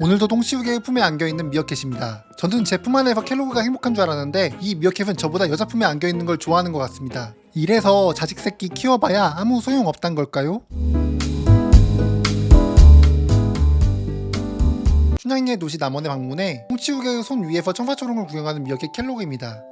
오늘도 똥치우개의 품에 안겨있는 미어캣입니다. 저는 제 품 안에서 켈로그가 행복한 줄 알았는데 이 미어캣은 저보다 여자 품에 안겨있는 걸 좋아하는 것 같습니다. 이래서 자식 새끼 키워봐야 아무 소용 없단 걸까요? 춘향이의 도시 남원에 방문해 똥치우개의 손 위에서 청사초롱을 구경하는 미어캣 켈로그입니다.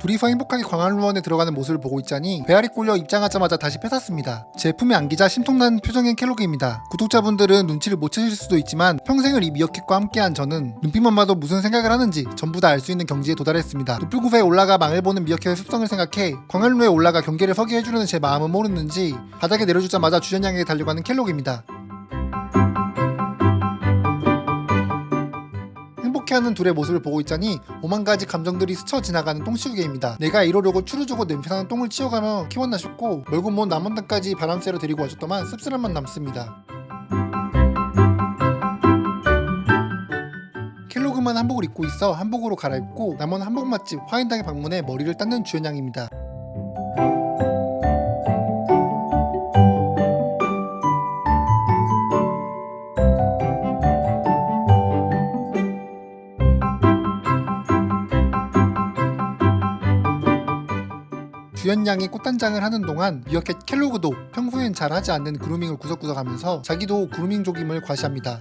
둘이서 행복하게 광안루원에 들어가는 모습을 보고 있자니 배알이 꼴려 입장하자마자 다시 뺏었습니다. 제품에 안기자 심통나는 표정인 켈로그입니다. 구독자분들은 눈치를 못 채실 수도 있지만 평생을 이 미어캣과 함께한 저는 눈빛만 봐도 무슨 생각을 하는지 전부 다 알 수 있는 경지에 도달했습니다. 높을구에 올라가 망을 보는 미어캣의 습성을 생각해 광안루에 올라가 경계를 서게 해주려는 제 마음은 모르는지 바닥에 내려주자마자 주전향에 달려가는 켈로그입니다. 행복해하는 둘의 모습을 보고 있자니 오만 가지 감정들이 스쳐 지나가는 똥치우개입니다. 내가 이러려고 추루주고 냄새나는 똥을 치워가며 키웠나 싶고 멀고 먼 남원당까지 바람 쐬러 데리고 와줬더만 씁쓸함만 남습니다. 켈로그만 한복을 입고 있어 한복으로 갈아입고 남원 한복 맛집 화인당에 방문해 머리를 닦는 주연양입니다. 주연양이 꽃단장을 하는 동안 미어캣 켈로그도 평소엔 잘 하지 않는 그루밍을 구석구석 하면서 자기도 그루밍족임을 과시합니다.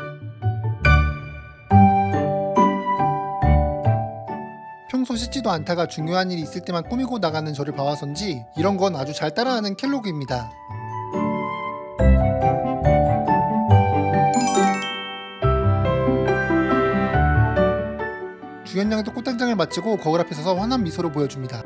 평소 씻지도 않다가 중요한 일이 있을 때만 꾸미고 나가는 저를 봐와선지 이런 건 아주 잘 따라하는 켈로그입니다. 주연양도 꽃단장을 마치고 거울 앞에 서서 환한 미소를 보여줍니다.